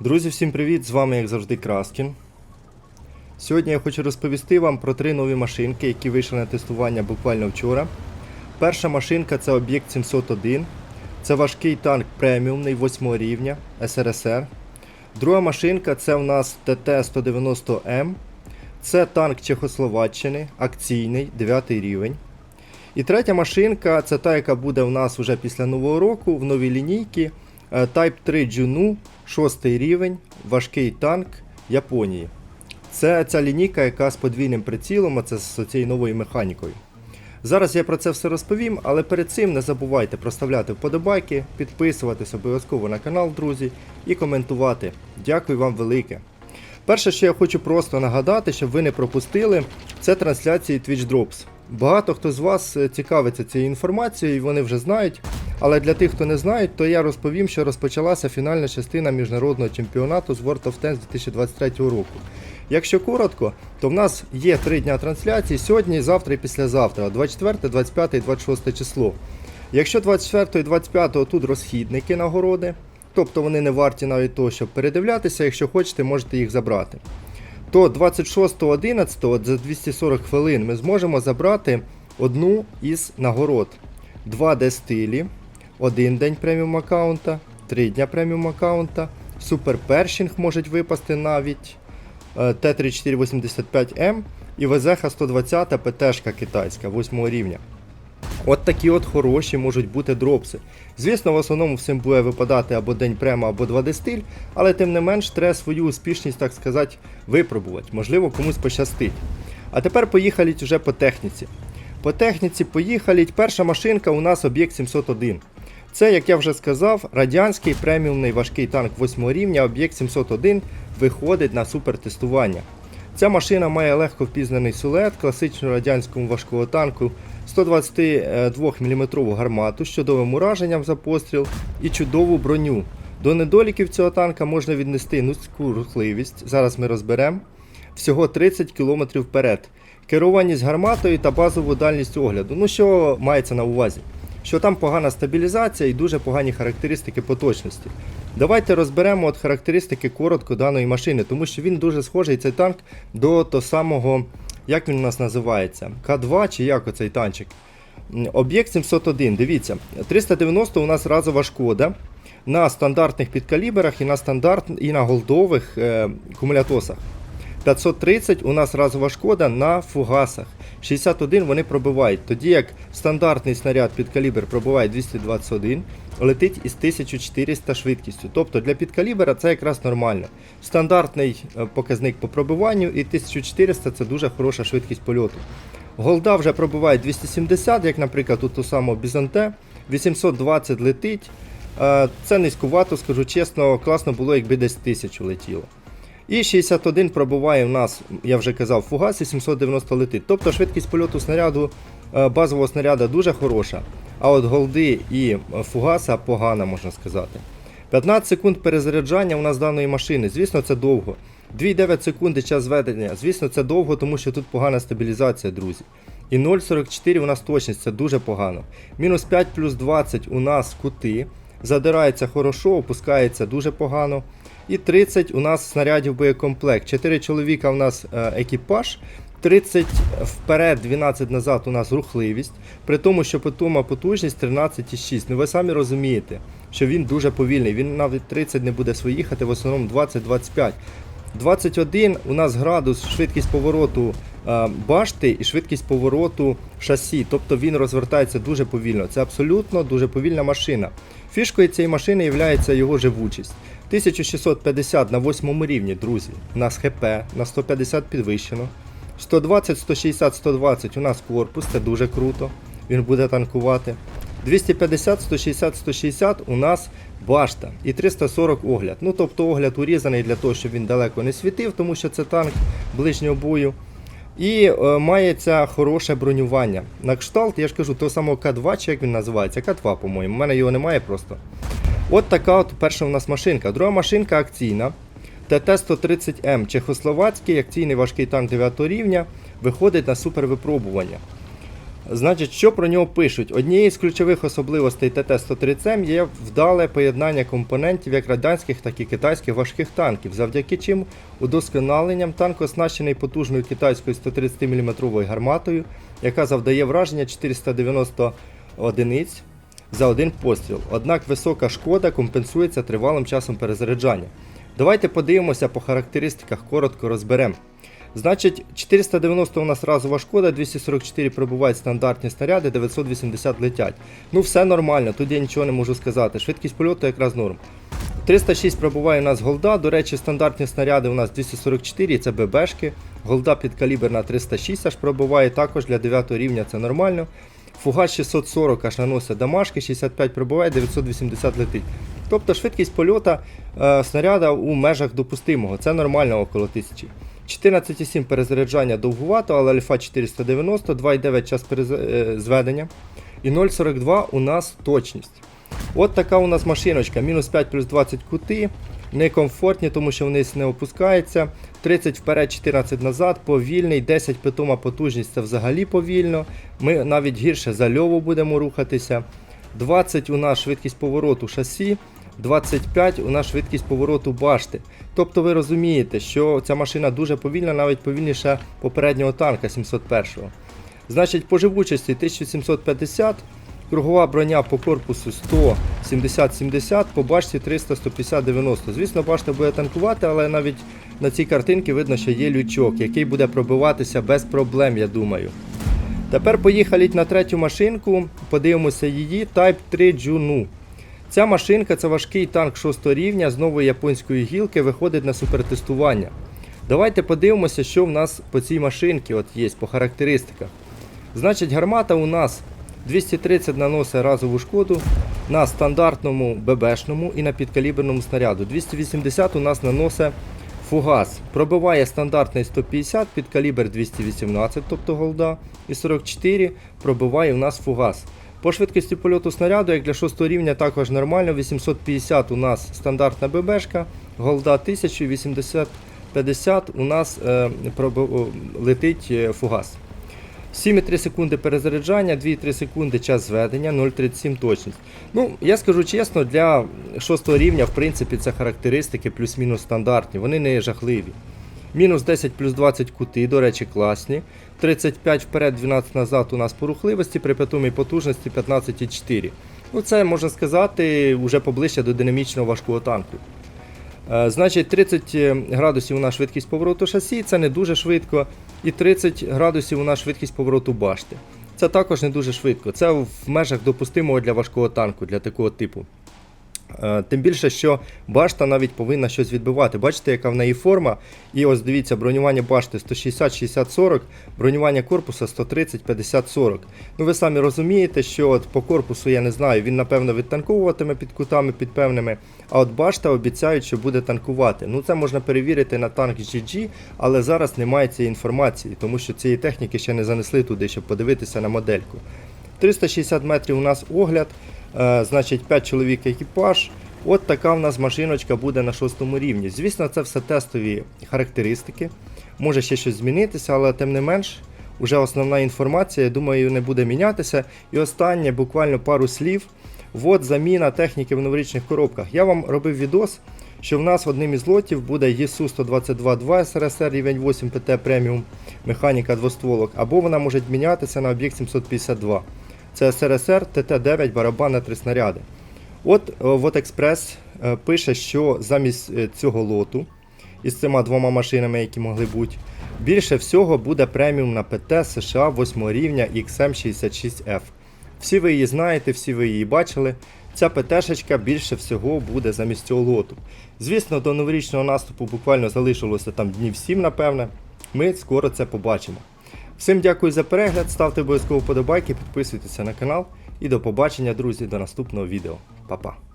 Друзі, всім привіт! З вами, як завжди, Краскін. Сьогодні я хочу розповісти вам про три нові машинки, які вийшли на тестування буквально вчора. Перша машинка це об'єкт 701. Це важкий танк преміумний 8 рівня СРСР. Друга машинка це у нас ТТ-190М. Це танк Чехословаччини, акційний 9 рівень. І третя машинка це та, яка буде у нас вже після нового року в новій лінійці. Е, Type 3 Juno, 6 рівень, важкий танк Японії. Це ця лінійка, яка з подвійним прицілом, а це з цією новою механікою. Зараз я про це все розповім, але перед цим не забувайте проставляти вподобайки, підписуватись обов'язково на канал, друзі, і коментувати. Дякую вам велике. Перше, що я хочу просто нагадати, щоб ви не пропустили, це трансляції Twitch Drops. Багато хто з вас е, цікавиться цією інформацією, і вони вже знають. Але для тих, хто не знає, то я розповім, що розпочалася фінальна частина міжнародного чемпіонату з World of Tanks 2023 року. Якщо коротко, то в нас є три дня трансляції сьогодні, завтра і післязавтра, 24, 25 і 26 число. Якщо 24 і 25 тут розхідники нагороди, тобто вони не варті навіть того, щоб передивлятися, якщо хочете, можете їх забрати. То 26.11 за 240 хвилин ми зможемо забрати одну із нагород. 2D стилі, один день преміум аккаунта, 3 дня преміум аккаунта, супер першінг можуть випасти навіть. е, Т-3485М і ВЗХ 120 ПТшка китайська 8 рівня. От такі от хороші можуть бути дропси. Звісно, в основному всім буде випадати або день према, або 2D стиль, але тим не менш треба свою успішність, так сказати, випробувати. Можливо, комусь пощастить. А тепер поїхали вже по техніці. По техніці поїхали. Перша машинка у нас об'єкт 701. Це, як я вже сказав, радянський преміумний важкий танк 8 рівня, об'єкт 701 виходить на супертестування. Ця машина має легко впізнаний силует класичного радянському важкого танку, 122 мм гармату з чудовим ураженням за постріл і чудову броню. До недоліків цього танка можна віднести низьку рухливість, зараз ми розберемо, всього 30 км вперед, керованість гарматою та базову дальність огляду. Ну що мається на увазі? Що там погана стабілізація і дуже погані характеристики по точності. Давайте розберемо от характеристики коротко даної машини, тому що він дуже схожий цей танк до того самого, як він у нас називається, К2 чи як оцей танчик. Об'єкт 701, дивіться, 390 у нас разова шкода на стандартних підкаліберах і на стандарт, і на голдових е, кумулятосах. 530 у нас разова шкода на фугасах. 61 вони пробивають, тоді як стандартний снаряд під калібр пробиває 221, летить із 1400 швидкістю. Тобто для підкалібера це якраз нормально. Стандартний е, показник по пробиванню і 1400 це дуже хороша швидкість польоту. Голда вже пробиває 270, як, наприклад, у самого Бізанте, 820 летить. Е, Це низькувато, скажу чесно, класно було, якби десь 1000 летіло. І 61 пробуває в нас, я вже казав, фугас і 790 летить. Тобто швидкість польоту снаряду, е, базового снаряда дуже хороша, а от голди і фугаса погана, можна сказати. 15 секунд перезаряджання у нас даної машини, звісно, це довго. 2,9 секунди час зведення, звісно, це довго, тому що тут погана стабілізація, друзі. І 0,44 у нас точність, це дуже погано. Мінус 5 плюс 20 у нас кути. Задирається хорошо, опускається дуже погано. І 30 у нас снарядів боєкомплект. 4 чоловіка у нас е, екіпаж. 30 вперед, 12 назад у нас рухливість, при тому, що питома потужність 13,6. Ну ви самі розумієте, що він дуже повільний. Він навіть 30 не буде своїхати, в основному 20-25. 21 у нас градус, швидкість повороту е, башти і швидкість повороту шасі. Тобто він розвертається дуже повільно. Це абсолютно дуже повільна машина. Фішкою цієї машини є його живучість. 1650 на 8 рівні, друзі. У нас ХП на 150 підвищено. 120, 160, 120 у нас корпус, це дуже круто. Він буде танкувати. 250, 160, 160 у нас башта і 340 огляд. Ну тобто огляд урізаний для того, щоб він далеко не світив, тому що це танк ближнього бою. І е, мається хороше бронювання. На кшталт, я ж кажу, того самого К2, чи як він називається, К2, по-моєму. У мене його немає просто. От така от перша у нас машинка. Друга машинка акційна. ТТ-130М Чехословацький акційний важкий танк 9 рівня виходить на супервипробування. Значить, що про нього пишуть? Однією з ключових особливостей ТТ-130М є вдале поєднання компонентів як радянських, так і китайських важких танків, завдяки чим удосконаленням танк оснащений потужною китайською 130 мм гарматою, яка завдає враження 490 одиниць за один постріл. Однак висока шкода компенсується тривалим часом перезаряджання. Давайте подивимося по характеристиках, коротко розберемо. Значить, 490 у нас разова шкода, 244 пробувають стандартні снаряди, 980 летять. Ну все нормально, тут я нічого не можу сказати. Швидкість польоту якраз норм. 306 пробуває у нас голда. До речі, стандартні снаряди у нас 244, це ББшки. Голда підкаліберна 306 аж пробуває, також для 9 рівня це нормально. Фугас 640 аж наносить дамашки, 65 пробуває, 980 летить. Тобто швидкість польота е, снаряда у межах допустимого, це нормально около 1000. 14,7 перезаряджання довгувато, але альфа 490, 2,9 час перез- е, зведення. І 0,42 у нас точність. От така у нас машиночка, мінус 5 плюс 20 кути. Некомфортні, тому що вниз не опускається. 30 вперед, 14 назад, повільний, 10 питома потужність це взагалі повільно. Ми навіть гірше за льову будемо рухатися. 20 у нас швидкість повороту шасі, 25 у нас швидкість повороту башти. Тобто ви розумієте, що ця машина дуже повільна, навіть повільніша попереднього танка 701-го. Значить, по живучості 1750, кругова броня по корпусу 170-70, по башті 300-150-90. Звісно, башта буде танкувати, але навіть на цій картинці видно, що є лючок, який буде пробиватися без проблем, я думаю. Тепер поїхали на третю машинку, подивимося її Type 3 Juno. Ця машинка це важкий танк 6 рівня з нової японської гілки, виходить на супертестування. Давайте подивимося, що в нас по цій машинці є по характеристиках. Значить, гармата у нас 230 наносить разову шкоду на стандартному ББшному і на підкаліберному снаряду. 280 у нас наносить фугас. Пробиває стандартний 150, підкалібр 218, тобто голда, і 44 пробиває у нас фугас. По швидкості польоту снаряду, як для 6 рівня, також нормально. 850 у нас стандартна ББшка, голда 1000, 80 50 у нас е, проби- летить е, фугас. 7,3 секунди перезаряджання, 2,3 секунди час зведення, 0,37 точність. Ну, я скажу чесно, для 6 рівня, в принципі, це характеристики плюс-мінус стандартні, вони не жахливі. Мінус 10 плюс 20 кути, до речі, класні. 35 вперед, 12 назад у нас по рухливості, при питомій потужності 15,4. Ну, це можна сказати вже поближче до динамічного важкого танку. Е, Значить, 30 градусів у нас швидкість повороту шасі, це не дуже швидко. І 30 градусів у нас швидкість повороту башти. Це також не дуже швидко. Це в межах допустимого для важкого танку, для такого типу. Е, Тим більше, що башта навіть повинна щось відбивати. Бачите, яка в неї форма. І ось дивіться, бронювання башти 160, 60, 40, бронювання корпуса 130, 50, 40. Ну ви самі розумієте, що от по корпусу я не знаю, він напевно відтанковуватиме під кутами під певними. А от башта обіцяють, що буде танкувати. Ну це можна перевірити на танк GG, але зараз немає цієї інформації, тому що цієї техніки ще не занесли туди, щоб подивитися на модельку. 360 метрів у нас огляд, значить 5 чоловік екіпаж. От така в нас машиночка буде на шостому рівні. Звісно, це все тестові характеристики. Може ще щось змінитися, але тим не менш, уже основна інформація, я думаю, не буде мінятися. І останнє, буквально пару слів. От заміна техніки в новорічних коробках. Я вам робив відос, що в нас одним із лотів буде ЄСУ 122 СРСР рівень 8 ПТ преміум механіка двостволок, або вона може мінятися на об'єкт 752. Це СРСР ТТ-9 барабан 3 снаряди. От Вот Експрес е, пише, що замість е, цього лоту із цими двома машинами, які могли бути, більше всього буде преміум на ПТ США 8 рівня XM66F. Всі ви її знаєте, всі ви її бачили. Ця ПТшечка більше всього буде замість цього лоту. Звісно, до новорічного наступу буквально залишилося там днів 7, напевне. Ми скоро це побачимо. Всім дякую за перегляд, ставте обов'язково вподобайки, підписуйтеся на канал і до побачення, друзі, до наступного відео. Па-па.